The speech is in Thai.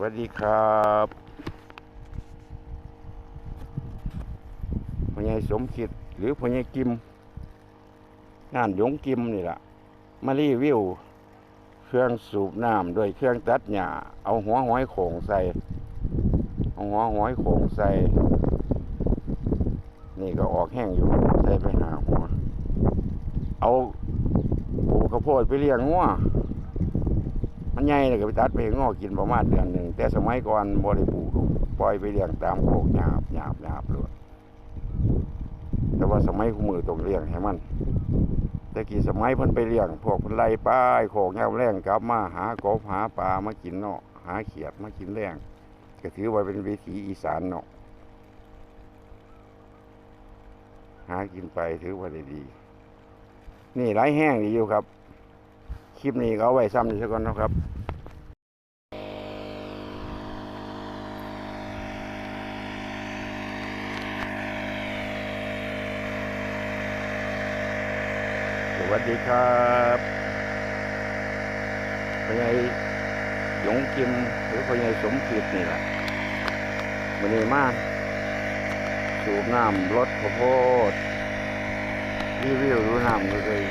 วัสดีครับพ่อใหญ่สมคิดหรือพ่อใหญ่กิม งานหยงกิมนี่แหละมารีวิว เครื่องสูบน้ำด้วยเครื่องตัดหญ้าเอาหัวหอยโขงใส่เอาหัวหอยโขงใส่ นี่ก็ออกแห้งอยู่ใส่ไปหาหัว เอาปลูกข้าวโพดไปเลี้ยงงัว มันใหญ่เลยก็ไปตัดไปงอกินประมาณเดือนหนึ่งแต่สมัยก่อนบริปูปล่อยไปเลี้ยงตามโคกหยาบหยาบหยาบเลยแต่ว่าสมัยคู่มือต้องเลี้ยงให้มันแต่กี่สมัยเพิ่นไปเลี้ยงพวกพันไล่ป้ายโคกยาแรงกลับมาหากบหาปลามากินเนาะหาเขียดมากินแรงก็ถือว่าเป็นวิถีอีสานเนาะหากินไปถือว่าได้ดี นี่ไรแห้งดีอยู่ครับ ลิปนี้ก็เอาไว้ซ้ำนี่ซะก่อนนะครับสวัสดีครับพ่อใหญ่หยงกิมหรือพ่อใหญ่สมคิดนี่แหละวันนี้มาสูบน้ำรถข้าวโพดรีวิวรู้น้ำเลย